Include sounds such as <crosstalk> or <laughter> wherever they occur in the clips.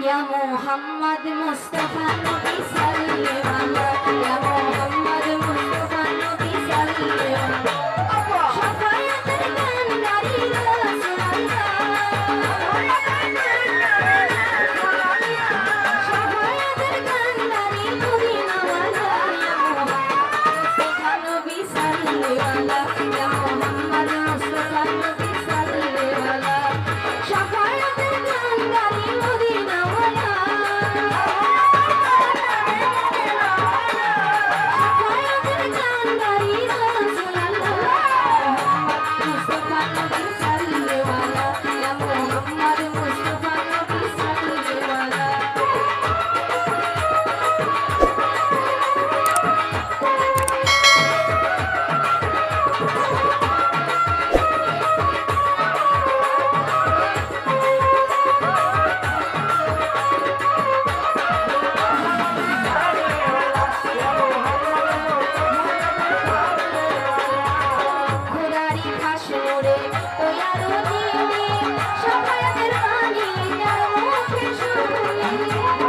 يا محمد مصطفى النبي صلى الله عليه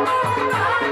Música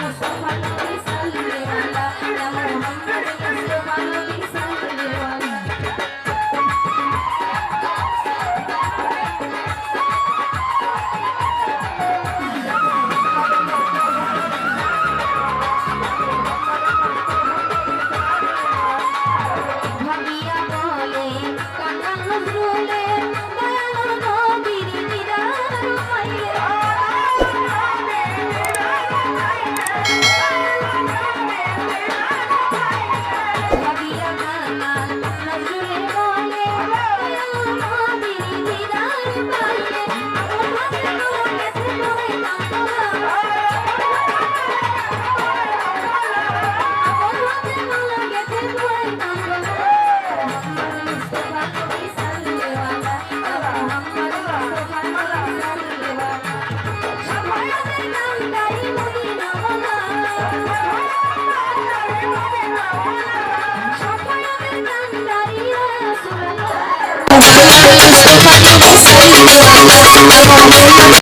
Ha <laughs> ha! Thank you.